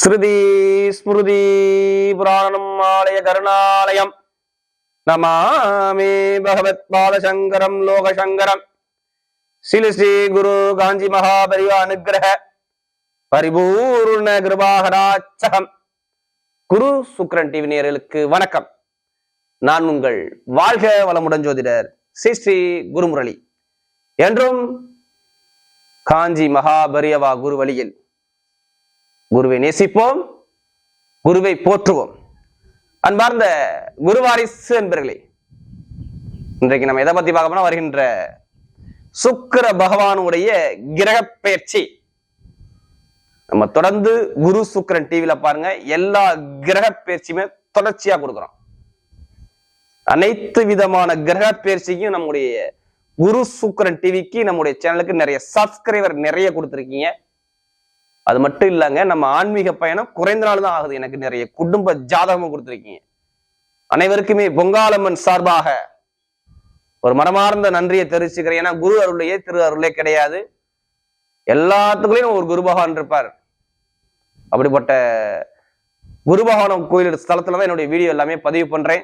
ஸ்ருதி ஸ்மிருதி புராணம் ஆலய கருணாலயம். நமாமே பகவத் பாலசங்கரம் லோகசங்கரம். ஸ்ரீ ஸ்ரீ குரு காஞ்சி மகாபரிவ அனுகிரக. பரிபூர்ண கிருபாகராச்சகம் குரு சுக்ரன் டிவி நேர்களுக்கு வணக்கம். நான் உங்கள் வாழ்க வளமுடன் ஜோதிடர் ஸ்ரீ ஸ்ரீ குருமுரளி. என்றும் காஞ்சி மகாபரியவா குரு வழியில் குருவை நேசிப்போம் குருவை போற்றுவோம். அன்பார்ந்த குருவாரிசு என்பர்களே இன்றைக்கு நம்ம எதை பத்தி பார்க்க போனா வருகின்ற சுக்கிர பகவானுடைய கிரக பயிற்சி. நம்ம தொடர்ந்து குரு சுக்கரன் டிவியில பாருங்க எல்லா கிரக பயிற்சியுமே தொடர்ச்சியா கொடுக்குறோம். அனைத்து விதமான கிரக பயிற்சிக்கும் நம்முடைய குரு சுக்கரன் டிவிக்கு நம்முடைய சேனலுக்கு நிறைய சப்ஸ்கிரைபர் நிறைய கொடுத்துருக்கீங்க. அது மட்டும் இல்லைங்க நம்ம ஆன்மீக பயணம் குறைந்த நாள் தான் ஆகுது. எனக்கு நிறைய குடும்ப ஜாதகமும் கொடுத்துருக்கீங்க. அனைவருக்குமே பொங்காலம்மன் சார்பாக ஒரு மனமார்ந்த நன்றியை தெரிவிச்சுக்கிறேன். ஏன்னா குரு அருளையே திரு அருளே கிடையாது. எல்லாத்துக்குள்ளேயும் ஒரு குரு பகவான் இருப்பார். அப்படிப்பட்ட குரு பகவானம் கோயில் ஸ்தலத்துல தான் என்னுடைய வீடியோ எல்லாமே பதிவு பண்றேன்.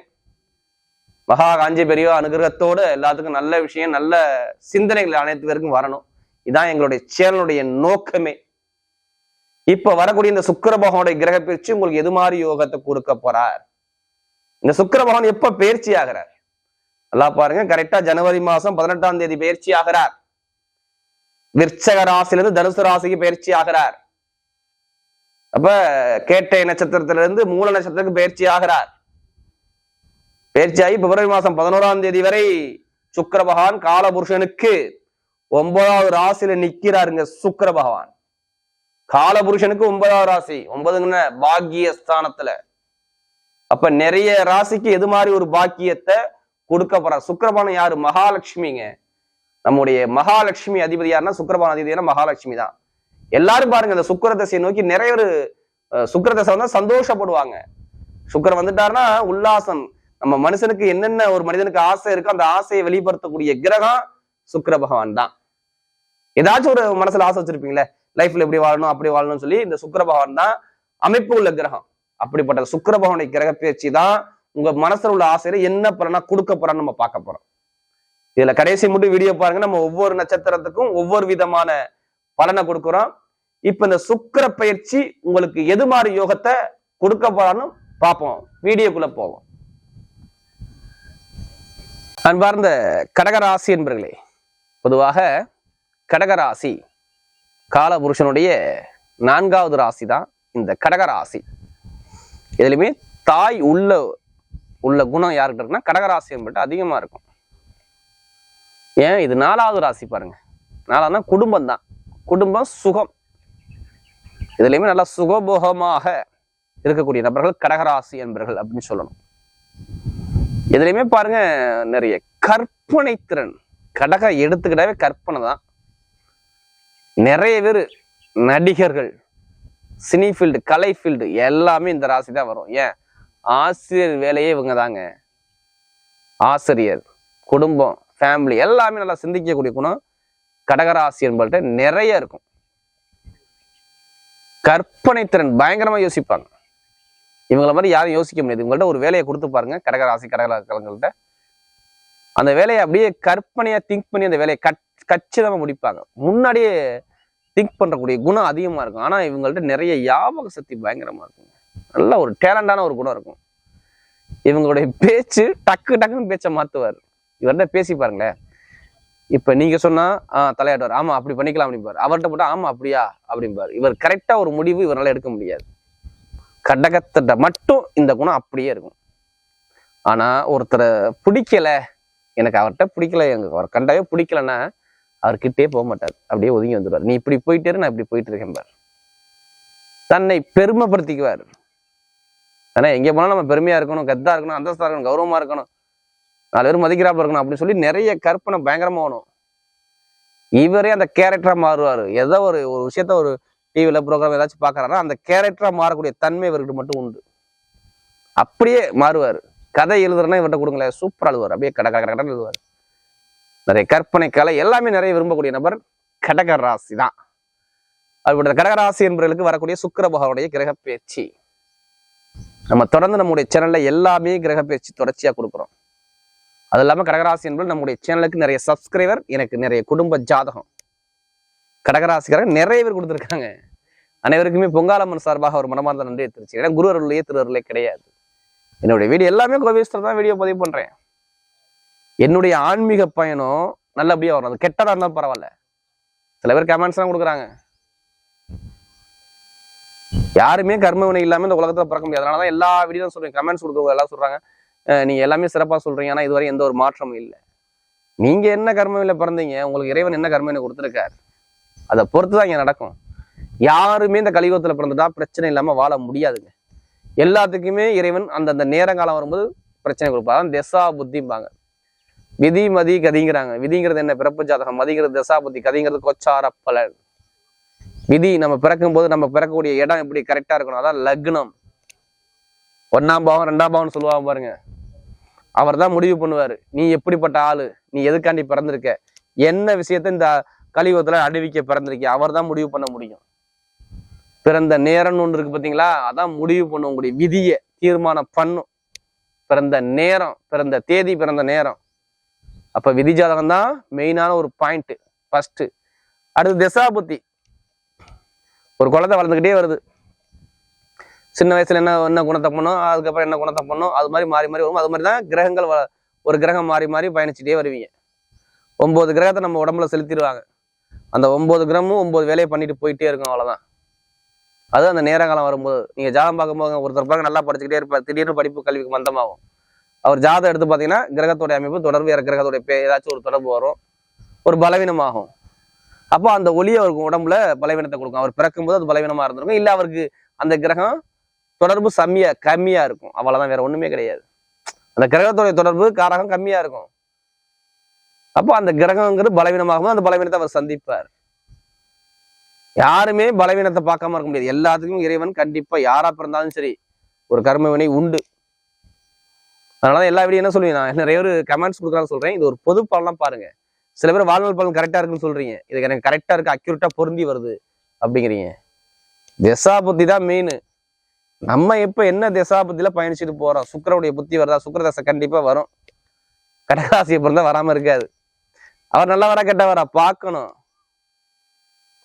மகா காஞ்சி பெரியோ அனுகிரகத்தோடு எல்லாத்துக்கும் நல்ல விஷயம் நல்ல சிந்தனைகள் அனைத்து பேருக்கும் வரணும். இதான் எங்களுடைய சேனலுடைய நோக்கமே. இப்ப வரக்கூடிய இந்த சுக்கர பகவானுடைய கிரக பயிற்சி உங்களுக்கு எது மாதிரி யோகத்தை கொடுக்க போறார்? இந்த சுக்கர பகவான் எப்ப பயிற்சி ஆகிறார்? நல்லா பாருங்க கரெக்டா ஜனவரி மாசம் பதினெட்டாம் தேதி பயிற்சி ஆகிறார். விற்சக ராசியிலிருந்து தனுசு ராசிக்கு பயிற்சி ஆகிறார். அப்ப கேட்டை நட்சத்திரத்துல இருந்து மூல நட்சத்திரத்துக்கு பயிற்சி ஆகிறார். பயிற்சியாகி பிப்ரவரி மாசம் பதினோராம் தேதி வரை சுக்கர பகவான் காலபுருஷனுக்கு ஒன்பதாவது ராசியில நிக்கிறாருங்க சுக்கர பகவான். காலபுருஷனுக்கு ஒன்பதாவது ராசி. ஒன்பதுங்கன பாக்கிய ஸ்தானத்துல அப்ப நிறைய ராசிக்கு எது மாதிரி ஒரு பாக்கியத்தை கொடுக்க போற? சுக்கரபானம் யாரு? மகாலட்சுமிங்க. நம்முடைய மகாலட்சுமி அதிபதி யாருன்னா சுக்கிரபான அதிபதினா மகாலட்சுமி தான். எல்லாரும் பாருங்க இந்த சுக்கர தசையை நோக்கி நிறைய ஒரு சுக்கர தசை வந்தா சந்தோஷப்படுவாங்க. சுக்கிரன் வந்துட்டாருன்னா உல்லாசம். நம்ம மனுஷனுக்கு என்னென்ன ஒரு மனிதனுக்கு ஆசை இருக்கோ அந்த ஆசையை வெளிப்படுத்தக்கூடிய கிரகம் சுக்கர பகவான் தான். ஏதாச்சும் ஒரு மனசுல ஆசை வச்சிருப்பீங்களே? லைஃப்ல எப்படி வாழணும் அப்படி வாழணும்னு சொல்லி இந்த சுக்கிர பகவான் தான் அமைப்பு உள்ள கிரகம். அப்படிப்பட்ட சுக்கிர பகவானுடைய கிரக பயிற்சி தான் உங்க மனசுல உள்ள ஆசையில என்ன பலனா கொடுக்க போறான்னு நம்ம பார்க்க போறோம். இதுல கடைசி மட்டும் வீடியோ பாருங்க. நம்ம ஒவ்வொரு நட்சத்திரத்துக்கும் ஒவ்வொரு விதமான பலனை கொடுக்குறோம். இப்ப இந்த சுக்கிர பயிற்சி உங்களுக்கு எது மாதிரி யோகத்தை கொடுக்க போறான்னு பார்ப்போம். வீடியோக்குள்ள போவோம். அன்பார்ந்த கடகராசி என்பர்களே பொதுவாக கடகராசி காலபுருஷனுடைய நான்காவது ராசி தான் இந்த கடகராசி. இதுலையுமே தாய் உள்ள உள்ள குணம் யார்கிட்ட இருக்குன்னா கடகராசி என்பது அதிகமா இருக்கும். ஏன்? இது நாலாவது ராசி பாருங்க. நாலாவது குடும்பம் தான் குடும்பம் சுகம். இதுலையுமே நல்லா சுகபோகமாக இருக்கக்கூடிய நபர்கள் கடகராசி என்பர்கள் அப்படின்னு சொல்லணும். எதுலையுமே பாருங்க நிறைய கற்பனை திறன். கடக எடுத்துக்கிட்டாவே கற்பனை தான் நிறைய பேர் நடிகர்கள் சினி ஃபீல்டு கலை ஃபீல்டு எல்லாமே இந்த ராசி தான் வரும். ஏன்? ஆசிரியர் வேலையே இவங்க தாங்க ஆசிரியர் குடும்பம் ஃபேமிலி எல்லாமே நல்லா சிந்திக்கக்கூடிய குணம் கடகராசி நிறைய இருக்கும். கற்பனை திறன் பயங்கரமா யோசிப்பாங்க. இவங்கள மாதிரி யாரும் யோசிக்க முடியாது. இவங்கள்ட்ட ஒரு வேலையை கொடுத்து பாருங்க. கடகராசி கடகராசிகள்கிட்ட அந்த வேலையை அப்படியே கற்பனையா திங்க் பண்ணி அந்த வேலையை கட் கச்சிதமாக முடிப்பாங்க. முன்னாடியே திங்க் பண்ணுறக்கூடிய குணம் அதிகமாக இருக்கும். ஆனால் இவங்கள்ட்ட நிறைய யாபக சக்தி பயங்கரமாக இருக்கும் நல்ல ஒரு டேலண்டான ஒரு குணம் இருக்கும். இவங்களுடைய பேச்சு டக்கு டக்குன்னு பேச்சை மாற்றுவார் இவர்கிட்ட பேசி பாருங்களேன். இப்போ நீங்கள் சொன்னால் ஆ தலையாட்டுவார். ஆமாம் அப்படி பண்ணிக்கலாம் அப்படிம்பார். அவர்கிட்ட போட்டால் ஆமாம் அப்படியா அப்படிம்பார். இவர் கரெக்டாக ஒரு முடிவு இவரால் எடுக்க முடியாது. கடகத்திட்ட மட்டும் இந்த குணம் அப்படியே இருக்கும். ஆனால் ஒருத்தரை பிடிக்கல. எனக்கு அவர்கிட்ட பிடிக்கல. எனக்கு அவர் கண்டாவே பிடிக்கலன்னா அவர்கிட்டே போக மாட்டார் அப்படியே ஒதுங்கி வந்துடுவார் நீ இப்படி போயிட்டே நான் இப்படி போயிட்டு இருக்கேன் பார். தன்னை பெருமைப்படுத்திக்குவார். ஆனா எங்கே போனாலும் நம்ம பெருமையா இருக்கணும் கத்தா இருக்கணும் அந்தஸ்தா இருக்கணும் கௌரவமா இருக்கணும். நாலு பேர் மதிக்கிறாப்புல இருக்கணும் அப்படின்னு சொல்லி நிறைய கற்பனை பயங்கரமாக வேணும் இவரே அந்த கேரக்டரா மாறுவார். ஏதோ ஒரு ஒரு விஷயத்த ஒரு டிவியில ப்ரோக்ராம் ஏதாச்சும் பார்க்குறாருன்னா அந்த கேரக்டரா மாறக்கூடிய தன்மை இவர்கிட்ட மட்டும் உண்டு. அப்படியே மாறுவார். கதை எழுதுறேன்னா இவர்கிட்ட கொடுங்களேன். சூப்பர் அழுவார் அப்படியே கட கட கடன் எழுதுவார். நிறைய கற்பனை கலை எல்லாமே நிறைய விரும்பக்கூடிய நபர் கடக ராசி தான். அப்படிப்பட்ட கடகராசி என்பவர்களுக்கு வரக்கூடிய சுக்கர பகவானுடைய கிரக பயிற்சி நம்ம தொடர்ந்து நம்முடைய சேனல்ல எல்லாமே கிரக பயிற்சி தொடர்ச்சியா கொடுக்குறோம். அது இல்லாம கடகராசி என்பது நம்முடைய சேனலுக்கு நிறைய சப்ஸ்கிரைபர் எனக்கு நிறைய குடும்ப ஜாதகம். கடகராசிக்காரங்க நிறைய பேர் கொடுத்துருக்காங்க. அனைவருக்குமே பொங்காலம்மன் சார்பாக ஒரு மனமார்ந்த நன்றியை தெரிச்சு ஏன்னா குரு திருவருளே கிடையாது. என்னுடைய வீடியோ எல்லாமே கோவிஸ்டர் தான் வீடியோ பதிவு பண்றேன். என்னுடைய ஆன்மீக பயணம் நல்லபடியா வரும். அது கெட்டதா இருந்தாலும் பரவாயில்ல. சில பேர் கமெண்ட்ஸ்லாம் கொடுக்குறாங்க. யாருமே கர்மவினை இல்லாமல் இந்த உலகத்தில் பிறக்க முடியாது. அதனாலதான் எல்லா வீடியோ சொல்கிறேன் கமெண்ட்ஸ் கொடுக்குறவங்க எல்லாம் சொல்றாங்க. நீங்கள் நீங்க எல்லாமே சிறப்பா சொல்றீங்க. ஆனா இதுவரை எந்த ஒரு மாற்றமும் இல்லை. நீங்க என்ன கர்மவில பிறந்தீங்க? உங்களுக்கு இறைவன் என்ன கர்மவினை கொடுத்துருக்காரு? அதை பொறுத்து தான் இங்கே நடக்கும். யாருமே இந்த கலியுகத்தில் பிறந்துட்டா பிரச்சனை இல்லாம வாழ முடியாதுங்க. எல்லாத்துக்குமே இறைவன் அந்தந்த நேரங்காலம் வரும்போது பிரச்சனை கொடுப்பாங்க அதான் திசா புத்திம்பாங்க. விதி மதி கதிங்கிறாங்க. விதிங்கிறது என்ன? பிறப்பு ஜாதகம். மதிங்கிறது தசாபதி கதிங்கிறது கொச்சார பலன் விதி நம்ம பிறக்கும் போது நம்ம பிறக்கக்கூடிய இடம் எப்படி கரெக்டா இருக்கணும்? அதான் லக்னம். ஒன்னாம் பாவம் ரெண்டாம் பாவம்னு சொல்லுவாங்க பாருங்க. அவர் தான் முடிவு பண்ணுவார். நீ எப்படிப்பட்ட ஆளு? நீ எதுக்காண்டி பிறந்திருக்க? என்ன விஷயத்த இந்த கலியுகத்துல அணிவிக்க பிறந்திருக்க அவர் தான் முடிவு பண்ண முடியும். பிறந்த நேரம்னு ஒன்று இருக்கு பார்த்தீங்களா அதான் முடிவு பண்ணும் உங்களுடைய விதியை தீர்மானம் பண்ணும். பிறந்த நேரம் பிறந்த தேதி பிறந்த நேரம். அப்ப விதி ஜாதகம் தான் மெயினான ஒரு பாயிண்ட் ஃபர்ஸ்ட் அடுத்து திசாபுத்தி. ஒரு குழந்தை வளர்ந்துக்கிட்டே வருது. சின்ன வயசுல என்ன என்ன குணத்தை பண்ணும்? அதுக்கப்புறம் என்ன குணத்தை பண்ணும்? அது மாதிரி மாறி மாறி வரும். அது மாதிரி தான் கிரகங்கள் ஒரு கிரகம் மாறி மாறி பயணிச்சுட்டே வருவீங்க. ஒன்பது கிரகத்தை நம்ம உடம்புல செலுத்திடுவாங்க. அந்த ஒன்பது கிரகமும் ஒன்பது வேலையை பண்ணிட்டு போயிட்டே இருக்கும் அவ்வளோதான் அது அந்த நேரங்காலம் வரும்போது. நீங்கள் ஜாதகம் பார்க்கும்போது ஒருத்தர் பாருங்க நல்லா படிச்சுக்கிட்டே இருப்பார். திடீர்னு படிப்பு கல்விக்கு மந்தமாகும். அவர் ஜாதகம் எடுத்து பார்த்தீங்கன்னா கிரகத்துடைய அமைப்பு தொடர்பு வேறு கிரகத்தோட பே ஏதாச்சும் ஒரு தொடர்பு வரும். ஒரு பலவீனமாகும். அப்போ அந்த ஒளி அவருக்கு உடம்புல பலவீனத்தை கொடுக்கும். அவர் பிறக்கும்போது அது பலவீனமா இருந்திருக்கும். இல்லை அவருக்கு அந்த கிரகம் தொடர்பு சம்மியா கம்மியா இருக்கும். அவ்வளவுதான் வேற ஒண்ணுமே கிடையாது. அந்த கிரகத்துடைய தொடர்பு காரகம் கம்மியா இருக்கும். அப்போ அந்த கிரகங்கிறது பலவீனமாகும் அந்த பலவீனத்தை அவர் சந்திப்பார். யாருமே பலவீனத்தை பார்க்காம இருக்க முடியாது. எல்லாத்துக்கும் இறைவன் கண்டிப்பா யாரா பிறந்தாலும் சரி ஒரு கர்மவினை உண்டு. அதனால எல்லா வீடியோ என்ன சொல்லுவீங்க? நான் நிறைய பேர் கமெண்ட்ஸ் கொடுக்கலாம் சொல்றேன். இது ஒரு பொது பலன்லாம் பாருங்க. சில பேர் வாழ்நாள் பலன் கரெக்டாக இருக்குன்னு சொல்றீங்க. இது எனக்கு கரெக்டாக இருக்கு அக்யூரேட்டா பொருந்தி வருது அப்படிங்கிறீங்க. திசா புத்தி தான் மெயின் நம்ம இப்ப என்ன திசா புத்தியில் பயணிச்சுட்டு போறோம்? சுக்கிரனுடைய புத்தி வருதா? சுக்கர தசை கண்டிப்பா வரும். கடகராசியை பிறந்தா வராம இருக்காது. அவர் நல்லா வட கெட்டவரா பார்க்கணும்.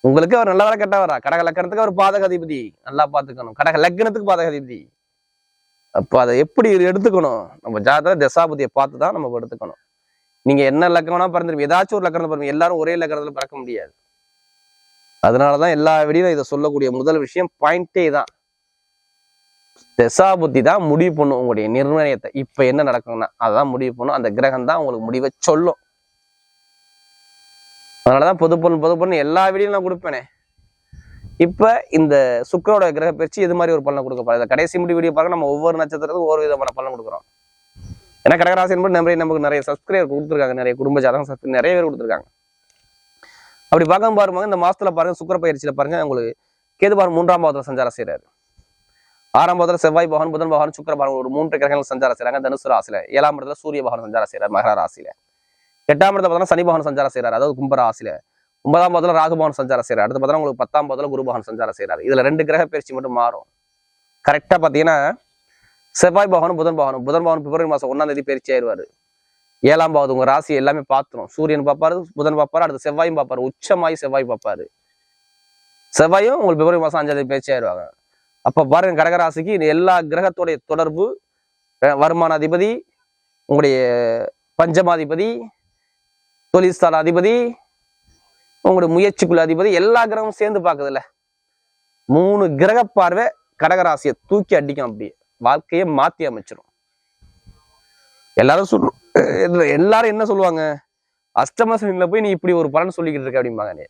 உங்களுக்கு அவர் நல்லவரா கெட்டவரா கடக லக்கணத்துக்கு அவர் பாதக அதிபதி நல்லா பார்த்துக்கணும். கடக லக்னத்துக்கு பாதக அதிபதி அப்போ அதை எப்படி எடுத்துக்கணும்? நம்ம ஜாதக தசாபதியை பார்த்து தான் நம்ம எடுத்துக்கணும். நீங்க என்ன லக்கணம்னா பிறந்திருப்பீங்க ஏதாச்சும் ஒரு லக்கணத்தை பிறந்தீங்க எல்லாரும் ஒரே லக்கணத்துல பிறக்க முடியாது. அதனாலதான் எல்லா விடையும் இதை சொல்லக்கூடிய முதல் விஷயம் பாயிண்டே தான். தசாபுத்தி தான் முடிவு பண்ணும் உங்களுடைய நிர்ணயத்தை. இப்ப என்ன நடக்கும்னா அதான் முடிவு பண்ணும். அந்த கிரகம் தான் உங்களுக்கு முடிவை சொல்லும். அதனாலதான் பொது பொண்ணு பொது பொண்ணு எல்லா வீடியும் நான் கொடுப்பேனே. இப்ப இந்த சுக்கரோட கிரக பயிற்சி இது மாதிரி ஒரு பலனை கொடுக்க போறோம் கடைசி முடி வீடியோ பார்க்க நம்ம ஒவ்வொரு நட்சத்திரத்துக்கும் ஒவ்வொரு விதமான பலன் கொடுக்குறோம். ஏன்னா கடகராசி என்பது நிறைய நமக்கு நிறைய சப்ஸ்கிரைபர் கொடுத்துருக்காங்க. நிறைய குடும்ப ஜாதகம் subscribe நிறைய பேர் கொடுத்துருக்காங்க. அப்படி பார்க்க பாருங்க இந்த மாசத்துல பாருங்க சுக்கர பயிற்சியில பாருங்க உங்களுக்கு கேது மூன்றாம் பாவத்தில் சஞ்சாரம் செய்யறாரு ஆறாம் பாவத்தில் செவ்வாய் பகவான் புதன் பகவான் சுக்கர பகவான் ஒரு மூன்று கிரகங்கள் சஞ்சாரம் செய்றாங்க. தனுசு ராசியில ஏழாம் இடத்துல சூரிய பகவான் சஞ்சாரம் செய்யறாரு மகர ராசியில. எட்டாம் இடத்துல பார்த்தா சனி பகவான் சஞ்சாரம் செய்யறாரு அதாவது கும்பராசியில ஒன்பதாம் பாதத்தில் ராகுபவன் சஞ்சாரம் செய்யறாரு அடுத்து பார்த்தா உங்களுக்கு பத்தாம் பாதத்தில் குருபவன் சஞ்சாரம் செய்கிறார் இதுல ரெண்டு கிரக பயிற்சி மட்டும் மாறும். கரெக்டா பாத்தீங்கன்னா செவ்வாய் பவனும் புதன் பவனும் புதன் பவன் பிப்ரவரி மாதம் ஒன்றாம் தேதி பயிற்சி ஆயிடுவார். ஏழாம் பாவது உங்க ராசி எல்லாமே பார்த்துரும். சூரியன் பார்ப்பாரு புதன் பார்ப்பாரு அடுத்து செவ்வாயும் பார்ப்பாரு. உச்சமாய் செவ்வாய் பார்ப்பாரு. செவ்வாயும் உங்களுக்கு பிப்ரவரி மாதம் அஞ்சாம் தேதி பயிற்சி ஆயிடுவாங்க. அப்ப பாருங்க கடகராசிக்கு எல்லா கிரகத்துடைய தொடர்பு வருமான அதிபதி உங்களுடைய பஞ்சமாதிபதி தொழில்ஸ்தான அதிபதி உங்களுடைய முயற்சிக்குள்ள அதிபதி எல்லா கிரகமும் சேர்ந்து பார்க்குதுல்ல. மூணு கிரக பார்வை கடகராசியை தூக்கி அடிக்கும் அப்படியே வாழ்க்கையை மாத்தி அமைச்சிரும். எல்லாரும் சொல்லும் எல்லாரும் என்ன சொல்லுவாங்க? அஷ்டமசனில போய் நீ இப்படி ஒரு பலன் சொல்லிக்கிட்டு இருக்க அப்படிம்பாங்க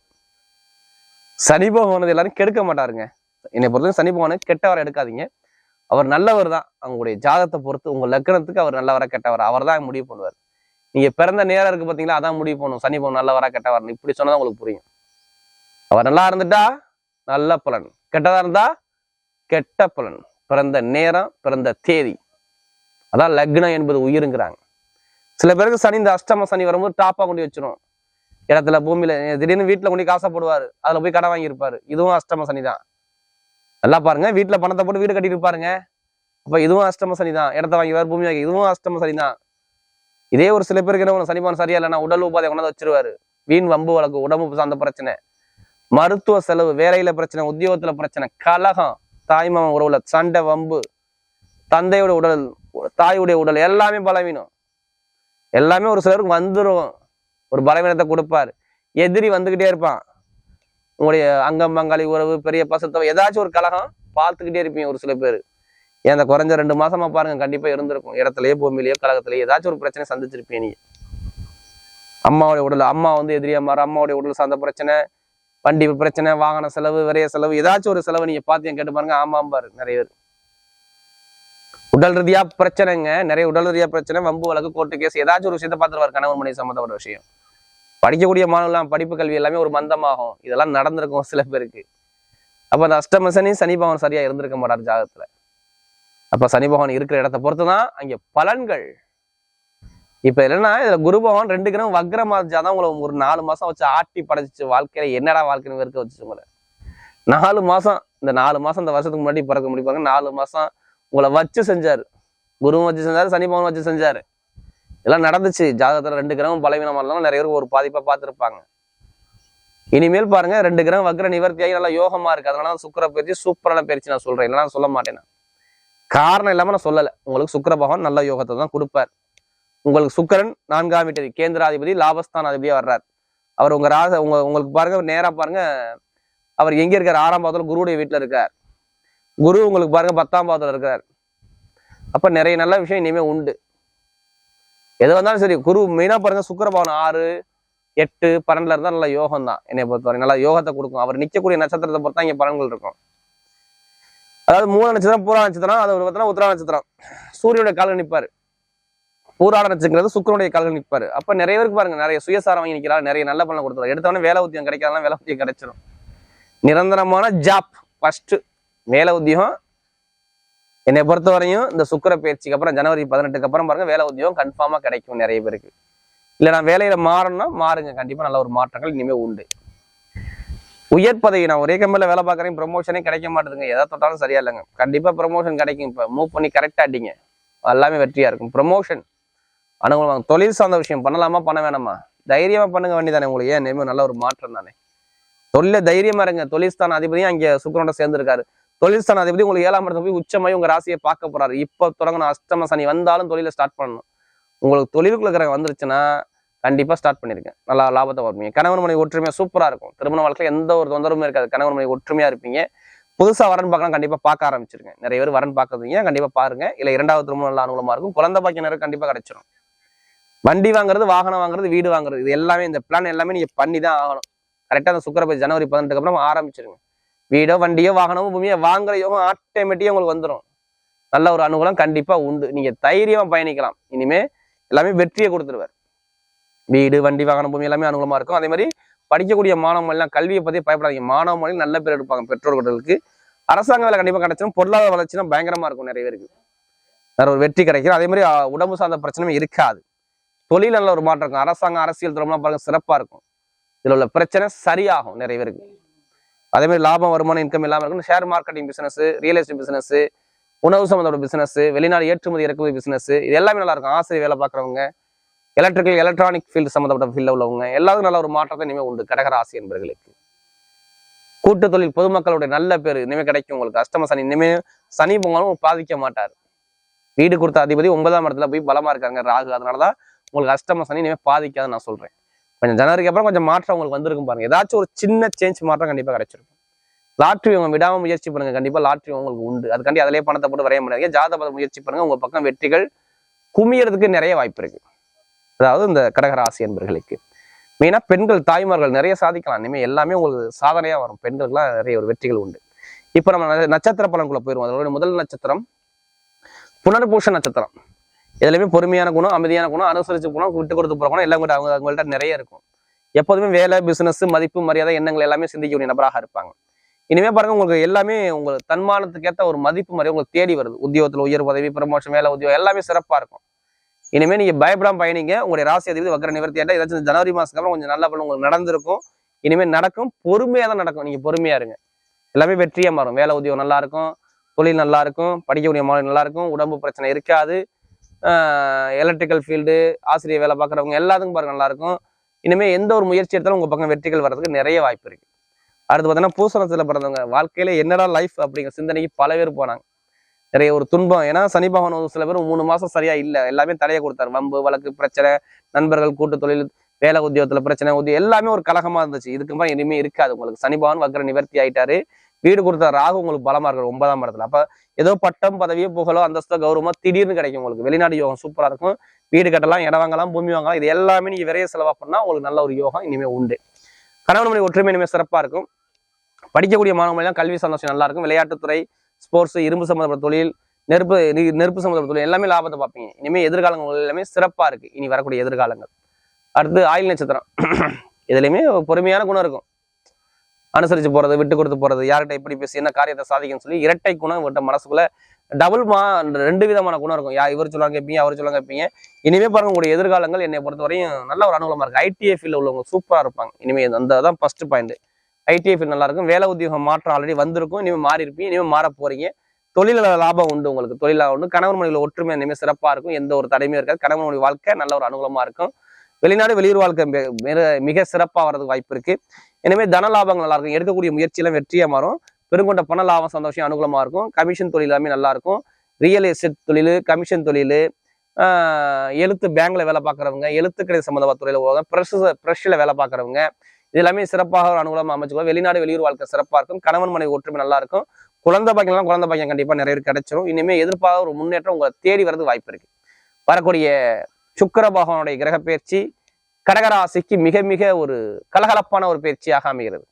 சனி பகவானது எல்லாரும் கெடுக்க மாட்டாருங்க. என்னை பொறுத்தவரை சனி பகவானை கெட்டவரை எடுக்காதீங்க. அவர் நல்லவர் தான். அவங்களுடைய ஜாதகத்தை பொறுத்து உங்க லக்கணத்துக்கு அவர் நல்லவரா கெட்டவர் அவர் தான் முடிவு பண்ணுவார். நீங்க பிறந்த நேரம் இருக்கு பாத்தீங்களா அதான் முடிவு போகணும் சனி போகணும் நல்லா வரா கெட்ட வரணும். இப்படி சொன்னதான் உங்களுக்கு புரியும். அவர் நல்லா இருந்துட்டா நல்ல பலன். கெட்டதா இருந்தா கெட்ட பலன். பிறந்த நேரம் பிறந்த தேதி. அதான் லக்னம் என்பது உயிருங்கிறாங்க. சில பேருக்கு சனி இந்த அஷ்டம சனி வரும்போது டாப்பா கொண்டு வச்சிரும். இடத்துல பூமியில திடீர்னு வீட்டுல கொண்டு காசை போடுவாரு. அதுல போய் கடை வாங்கியிருப்பாரு. இதுவும் அஷ்டம சனி தான். நல்லா பாருங்க வீட்டுல பணத்தை போட்டு வீடு கட்டிட்டு பாருங்க அப்ப இதுவும் அஷ்டம சனி தான். இடத்த வாங்கிவார் பூமி வாங்கி இதுவும் அஷ்டம சனி தான். இதே ஒரு சில பேருக்கு என்ன சனிபான் சரியா இல்லைன்னா உடல் உபாதை கொண்டாந்து வச்சிருவாரு. வீண் வம்பு வழக்கு உடம்பு சார்ந்த பிரச்சனை மருத்துவ செலவு வேலையில பிரச்சனை உத்தியோகத்துல பிரச்சனை கலகம் தாய்மாமன் உறவுல சண்டை வம்பு தந்தையோட உடல் தாயுடைய உடல் எல்லாமே பலவீனம். எல்லாமே ஒரு சிலருக்கு வந்துடும் ஒரு பலவீனத்தை கொடுப்பாரு. எதிரி வந்துகிட்டே இருப்பான். உங்களுடைய அங்கம் பங்காளி உறவு பெரிய பசத்தவ ஏதாச்சும் ஒரு கலகம் பார்த்துக்கிட்டே இருப்பீங்க ஒரு சில பேர். ஏன் அந்த குறைஞ்ச ரெண்டு மாசமா பாருங்க கண்டிப்பா இருந்திருக்கும். இடத்துலயே பூமியிலயோ கழகத்திலேயே ஏதாச்சும் ஒரு பிரச்சனை சந்திச்சிருப்பீங்க நீங்க. அம்மாவுடைய உடல் அம்மா வந்து எதிரியா மாறு அம்மாவுடைய உடல் சார்ந்த பிரச்சனை வண்டி பிரச்சனை வாகன செலவு விரைய செலவு ஏதாச்சும் ஒரு செலவு நீங்க பார்த்து கேட்டு பாருங்க ஆமாம் பாரு நிறைய பேர். உடல் ரீதியா பிரச்சனைங்க நிறைய உடல் ரீதியா பிரச்சனை வம்பு வழக்கு கோர்ட்டு கேஸ் ஏதாச்சும் ஒரு விஷயத்த பார்த்துருவார் கணவன் மணி சம்மந்தப்பட்ட விஷயம். படிக்கக்கூடிய மாணவர்களாம் படிப்பு கல்வி எல்லாமே ஒரு மந்தமாகும். இதெல்லாம் நடந்திருக்கும் சில பேருக்கு. அப்ப அந்த அஷ்டமசனி சனி பவன் சரியா இருந்திருக்க மாட்டார் ஜாதகத்துல. அப்ப சனி பகவான் இருக்கிற இடத்த பொறுத்து தான் அங்கே பலன்கள். இப்ப என்னன்னா இதுல குரு பகவான் ரெண்டு கிரகம் வக்ரமா தான் உங்களை ஒரு நாலு மாசம் வச்சு ஆட்டி படைச்சிச்சு வாழ்க்கையில. என்னடா வாழ்க்கைன்னு இருக்க வச்சு உங்களை. நாலு மாசம் இந்த நாலு மாசம் இந்த வருஷத்துக்கு முன்னாடி பிறக்க முடிப்பாங்க நாலு மாசம் உங்களை வச்சு செஞ்சாரு. குருவும் வச்சு செஞ்சாரு சனி பகவான் வச்சு செஞ்சாரு. இதெல்லாம் நடந்துச்சு. ஜாதகத்துல ரெண்டு கிரகம் பலவீனமாக இருந்தாலும் நிறைய பேருக்கு ஒரு பாதிப்பா பார்த்துருப்பாங்க. இனிமேல் பாருங்க ரெண்டு கிரகம் வக்ர நிவர்த்தியாகி நல்லா யோகமா இருக்கு. அதனால தான் சுக்கர பயிற்சி சூப்பரான பயிற்சி நான் சொல்றேன். இல்லைன்னா சொல்ல மாட்டேன் காரணம் இல்லாம நான் சொல்லலை. உங்களுக்கு சுக்கர பகவான் நல்ல யோகத்தை தான் கொடுப்பார். உங்களுக்கு சுக்கரன் நான்காம் வீட்டதி கேந்திராதிபதி லாபஸ்தானாதிபதியா வர்றார். அவர் உங்க ராச உங்க உங்களுக்கு பாருங்க நேரா பாருங்க அவர் எங்க இருக்கார்? ஆறாம் பாவத்துல குருவுடைய வீட்டுல இருக்கார். குரு உங்களுக்கு பாருங்க பத்தாம் பாவத்துல இருக்கார். அப்ப நிறைய நல்ல விஷயம் இனிமே உண்டு. எது வந்தாலும் சரி குரு மெயினா பாருங்க சுக்கர பவன் ஆறு எட்டு பன்னெண்டுல இருந்தா நல்ல யோகம் தான் என்னை பொறுத்தவரை நல்லா யோகத்தை கொடுக்கும். அவர் நிக்கக்கூடிய நட்சத்திரத்தை பொறுத்தா இங்க பலன்கள் இருக்கும். அதாவது மூல நட்சத்திரம் பூரா நட்சத்திரம் அது ஒரு உத்தரா நட்சத்திரம். சூரியனுடைய கால்கள் நிற்பாரு பூராட நட்சத்திரங்கிறது சுக்கரனுடைய கால்கள் நிற்பாரு அப்ப நிறைய பேருக்கு பாருங்க நிறைய சுயசாரம் வாங்கி நிக்கிறாரு நிறைய நல்ல பலன் கொடுத்துருவாரு எடுத்தவொடனே வேலை உத்தியம் கிடைக்காதான் வேலை உத்தியம் கிடைச்சிடும் நிரந்தரமான ஜாப் ஃபர்ஸ்ட் வேலை உத்தியம் என்னை பொறுத்தவரையும் இந்த சுக்கிர பயிற்சிக்கு அப்புறம் ஜனவரி பதினெட்டுக்கு அப்புறம் பாருங்க வேலை உத்தியோகம் கன்ஃபார்மா கிடைக்கும் நிறைய பேருக்கு. இல்லை நான் வேலையில மாறணும்னா மாறுங்க. கண்டிப்பா நல்ல ஒரு மாற்றங்கள் இனிமே உண்டு. உயர் பதவி. நான் ஒரே கம்பெனியில் வேலை பார்க்குறேன் ப்ரொமோஷனே கிடைக்க மாட்டேதுங்க. எதை தொட்டாலும் சரியா இல்லைங்க கண்டிப்பாக ப்ரொமோஷன் கிடைக்கும். இப்போ மூவ் பண்ணி கரெக்டாக அடிங்க. எல்லாமே வெற்றியாக இருக்கும். ப்ரொமோஷன் அனுகூலம் தொழில் சார்ந்த விஷயம். பண்ணலாமா? பண்ண வேணாமா? தைரியமாக பண்ணுங்க வேண்டியதானே உங்களுக்கு. ஏன்? இனிமே நல்ல ஒரு மாற்றம் தானே. தொழில தைரியமாக இருங்க. தொழில்ஸ்தான அதிபதியும் அங்கே சுக்கரனோட சேர்ந்துருக்காரு. தொழில்ஸ்தான அதிபதி உங்களுக்கு ஏழாம் இடத்துல போய் உச்சமாய் உங்கள் ராசியை பார்க்க போகிறாரு இப்போ தொடங்கணும். அஷ்டம சனி வந்தாலும் தொழிலை ஸ்டார்ட் பண்ணணும். உங்களுக்கு தொழிலுக்குள்ள இருக்கிற வந்துருச்சுன்னா கண்டிப்பா ஸ்டார்ட் பண்ணிருக்கேன். நல்லா லாபத்தை பார்ப்பீங்க. கணவன் மனைவி ஒற்றுமையாக சூப்பரா இருக்கும். திருமண வாழ்க்கையில் எந்த ஒரு தொந்தரவுமே இருக்காது. கணவன் மனைவி ஒற்றுமையா இருப்பீங்க. புதுசா வரன் பார்க்கலாம் கண்டிப்பா பார்க்க ஆரம்பிச்சிருங்க. நிறைய பேர் வரன் பார்க்கறதுங்க கண்டிப்பா பாருங்க. இல்ல இரண்டாவது திருமணம் நல்ல அனுகூலமா இருக்கும். குழந்தை பாக்கிய நேரம் கண்டிப்பாக கிடைச்சிடும் வண்டி வாங்குறது வாகனம் வாங்குறது வீடு வாங்குறது இது எல்லாமே இந்த பிளான் எல்லாமே நீங்க பண்ணி தான் ஆகணும் கரெக்டா அந்த சுக்கரபதி ஜனவரி பதினெட்டுக்கு அப்புறம் ஆரம்பிச்சிருங்க. வீடோ வண்டியோ வாகனமோ பூமியோ வாங்குற யோகம் ஆட்டோமேட்டிக்காக உங்களுக்கு வந்துடும் நல்ல ஒரு அனுகூலம் கண்டிப்பா உண்டு. நீங்க தைரியமா பயணிக்கலாம். இனிமே எல்லாமே வெற்றியை கொடுத்துருவார். வீடு வண்டி வாகனம் பூமி எல்லாமே அனுகூலமாக இருக்கும். அதே மாதிரி படிக்கக்கூடிய மாணவர்கள் எல்லாம் கல்வியை பற்றி பயப்படாதீங்க. மாணவ மொழி நல்ல பேர் எடுப்பாங்க பெற்றோர்களுக்கு அரசாங்க வேலை கண்டிப்பாக கிடைச்சிடும் பொருளாதார வளர்ச்சினா பயங்கரமா இருக்கும் நிறைய பேருக்கு. வேற ஒரு வெற்றி கிடைக்கும். அதே மாதிரி உடம்பு சார்ந்த பிரச்சனையும் இருக்காது. தொழில் நல்ல ஒரு மாற்றம் இருக்கும். அரசாங்கம் அரசியல் துறைலாம் பாருங்க சிறப்பாக இருக்கும். இதில் உள்ள பிரச்சனை சரியாகும் நிறைய பேருக்கு. அதே மாதிரி லாபம் வருமானம் இன்கம் இல்லாம இருக்கும் share marketing business real estate business உணவு சம்மந்தோட பிசினஸ் வெளிநாடு ஏற்றுமதி இறக்குமதி பிசினஸ் இது எல்லாமே நல்லா இருக்கும். ஆசிரியர் வேலை பார்க்குறவங்க எலக்ட்ரிக்கல் எலக்ட்ரானிக் ஃபீல்டு சம்மந்தப்பட்ட ஃபீல்டில் உள்ளவங்க எல்லாரும் நல்ல ஒரு மாற்றத்தை இனிமேல் உண்டு. கடகராசி என்பவர்களுக்கு கூட்டு தொழில் பொதுமக்களுடைய நல்ல பேர் இனிமேல் கிடைக்கும் உங்களுக்கு. அஷ்டம சனி இனிமேல் சனி பொங்கலும் பாதிக்க மாட்டார். வீடு கொடுத்த அதிபதி ஒன்பதாம் இடத்துல போய் பலமா இருக்காங்க ராகு. அதனாலதான் உங்களுக்கு அஷ்டம சனி இனிமேல் பாதிக்காது நான் சொல்றேன். கொஞ்சம் ஜனவரிக்கு அப்புறம் கொஞ்சம் மாற்றம் உங்களுக்கு வந்திருக்கும் பாருங்க. ஏதாச்சும் ஒரு சின்ன சேஞ்ச் மாற்றம் கண்டிப்பா கிடைச்சிருக்கும். லாட்ரி உங்க விடாம முயற்சி பண்ணுங்க. கண்டிப்பா லாட்ரி உங்களுக்கு உண்டு. அதுக்காண்டி அதிலே பணத்தை போட்டு வரைய முடியாது. ஜாதக முயற்சி பண்ணுங்க. உங்க பக்கம் வெற்றிகள் குமியறதுக்கு நிறைய வாய்ப்பு இருக்கு. அதாவது இந்த கடகராசி என்பர்களுக்கு. மெயினா பெண்கள் தாய்மார்கள் நிறைய சாதிக்கலாம். இனிமேல் எல்லாமே உங்களுக்கு சாதனையா வரும். பெண்களுக்குலாம் நிறைய ஒரு வெற்றிகள் உண்டு. இப்போ நம்ம நட்சத்திர பலன்குள்ள போயிருவோம். அதோட முதல் நட்சத்திரம் புனர்பூஷ நட்சத்திரம். இதுலயுமே பொறுமையான குணம் அமைதியான குணம் அனுசரிச்சு குணம் விட்டு கொடுத்து போற குணம் எல்லாம் கூட அவங்க அவங்கள்ட்ட நிறைய இருக்கும். எப்போதுமே வேலை பிசினஸ் மதிப்பு மரியாதை எண்ணங்கள் எல்லாமே சிந்திக்கக்கூடிய நபராக இருப்பாங்க. இனிமே பாருங்க உங்களுக்கு எல்லாமே உங்களுக்கு தன்மானத்துக்கு ஏற்ற ஒரு மதிப்பு மாதிரி உங்களுக்கு தேடி வருது. உத்தியோகத்துல உயர் பதவி ப்ரமோஷன் வேலை உத்தியோகம் எல்லாமே சிறப்பா இருக்கும். இனிமேல் நீங்கள் பயப்படாம பயணிங்க. உங்களுடைய ராசி அதிபதி வக்கர நிவர்த்தி ஆட்டா ஏதாச்சும் ஜனவரி மாதத்துக்கு அப்புறம் கொஞ்சம் நல்லா பலன் உங்களுக்கு நடந்திருக்கும். இனிமேல் நடக்கும். பொறுமையாக தான் நடக்கும். நீங்கள் பொறுமையாக இருங்க. எல்லாமே வெற்றியாக மாறும். வேலை உத்தியோகம் நல்லாயிருக்கும் தொழில் நல்லாயிருக்கும் படிக்கக்கூடிய மாணவர்கள் நல்லாயிருக்கும் உடம்பு பிரச்சனை இருக்காது. எலக்ட்ரிக்கல் ஃபீல்டு ஆசிரியர் வேலை பார்க்குறவங்க எல்லாத்துக்கும் பாருங்கள் நல்லாயிருக்கும் இனிமேல் எந்த ஒரு முயற்சி எடுத்தாலும் உங்கள் பக்கம் வெற்றிகள் வர்றதுக்கு நிறைய வாய்ப்பு இருக்குது அடுத்து பார்த்தீங்கன்னா பூசணத்தில் பிறந்தவங்க. வாழ்க்கையில் என்னடா லைஃப் அப்படிங்கிற சிந்தனைக்கு பல பேர் போனாங்க. நிறைய ஒரு துன்பம். ஏன்னா சனி பகவான் ஒரு சில பேர் மூணு மாசம் சரியா இல்லை. எல்லாமே தலையை கொடுத்தாரு. வம்பு வழக்கு பிரச்சனை நண்பர்கள் கூட்டு தொழில் வேலை உத்தியோகத்துல பிரச்சனை உத்தியோகம் எல்லாமே ஒரு கலகமா இருந்துச்சு. இதுக்கு மாதிரி இனிமே இருக்காது உங்களுக்கு. சனி பகவான் வக்ர நிவர்த்தி ஆயிட்டாரு. வீடு கொடுத்த ராகு உங்களுக்கு பலமா இருக்கிற ஒன்பதாம் இடத்துல. அப்ப ஏதோ பட்டம் பதவியோ புகழோ அந்தஸ்தோ கௌரவமோ திடீர்னு கிடைக்கும் உங்களுக்கு. வெளிநாடு யோகம் சூப்பரா இருக்கும். வீடு கட்டலாம் இடம் வாங்கலாம் பூமி வாங்கலாம். இது எல்லாமே நீங்க விரைய செலவா பண்ணா உங்களுக்கு நல்ல ஒரு யோகம் இனிமே உண்டு. கணவன் மணி ஒற்றுமை இனிமே சிறப்பா இருக்கும். படிக்கக்கூடிய மாணவர்கள் கல்வி சந்தோஷம் நல்லா இருக்கும். விளையாட்டுத்துறை ஸ்போர்ட்ஸ் இரும்பு சம்மந்தப்பட்ட தொழில் நெருப்பு நெருப்பு சம்மந்தப்பட்ட தொழில் எல்லாமே லாபத்தை பார்ப்பீங்க. இனிமேல் எதிர்காலங்கள் எல்லாமே சிறப்பா இருக்கு. இனி வரக்கூடிய எதிர்காலங்கள். அடுத்து ஆயில் நட்சத்திரம். இதுலையுமே பொறுமையான குணம் இருக்கும். அனுசரிச்சு போறது விட்டு கொடுத்து போறது யார்கிட்ட எப்படி பேசி என்ன காரியத்தை சாதிக்கணும்னு சொல்லி இரட்டை குணம் விட்ட மனசுக்குள்ள டபுள் மா ரெண்டு விதமான குணம் இருக்கும். யா இவர் சொல்லுவாங்க கேட்பீங்க அவர் சொல்லுவாங்க கேட்பீங்க இனிமே பாருங்க உங்களுடைய எதிர்காலங்கள் என்னை பொறுத்தவரையும் நல்ல ஒரு அனுகூலமாக இருக்கு. ஐடிஐ ஃபீல்டில் உள்ளவங்க சூப்பராக இருப்பாங்க. இனிமே அந்த தான் ஃபர்ஸ்ட் பாயிண்ட் ஐடிஐ ஃபீல்ட் நல்லாயிருக்கும் வேலை உத்தியோகம் மாற்றம் ஆல்ரெடி வந்திருக்கும். இனிமே மாறி இருப்பீங்க. இனிமேல் மாற போறீங்க. தொழில லாபம் உண்டு உங்களுக்கு. தொழிலாக உண்டு. கணவன் மனைவியில் ஒற்றுமை இனிமேல் சிறப்பாக இருக்கும். எந்த ஒரு தடைமையும் இருக்காது. கணவன் மனைவி வாழ்க்கை நல்ல ஒரு அனுகூலமாக இருக்கும். வெளிநாடு வெளியூர் வாழ்க்கை மிக- மிக- சிறப்பாக வரதுக்கு வாய்ப்பு இருக்குது எனவே தன லாபங்கள் நல்லா இருக்கும் எடுக்கக்கூடிய முயற்சியெல்லாம் வெற்றியாக மாறும். பெருங்கொண்ட பண லாபம் சந்தோஷம் அனுகூலமாக இருக்கும். கமிஷன் தொழில் எல்லாமே நல்லா இருக்கும் ரியல் எஸ்டேட் தொழில் கமிஷன் தொழில் எழுத்து பேங்க்ல வேலை பார்க்குறவங்க எழுத்துக்கடை சம்மந்தமாக துறையில் போவாங்க ப்ரெஷ் ப்ரெஷ்ஷில் வேலை பார்க்குறவங்க இது எல்லாமே சிறப்பாக ஒரு அனுகூலமாக அமைச்சுக்கோ வெளிநாடு வெளியூர் வாழ்க்கை சிறப்பாக இருக்கும். கணவன் மனைவி ஒற்றுமை நல்லா இருக்கும். குழந்தை பாக்கியம்லாம் குழந்தை பாக்கியம் கண்டிப்பாக நிறைய பேர் கிடைச்சிரும். இனிமேல் எதிர்பார்த்த ஒரு முன்னேற்றம் உங்களை தேடி வரது வாய்ப்பு இருக்கு. வரக்கூடிய சுக்கர பகவானுடைய கிரக பயிற்சி கடகராசிக்கு மிக மிக ஒரு கலகலப்பான ஒரு பயிற்சியாக அமைகிறது.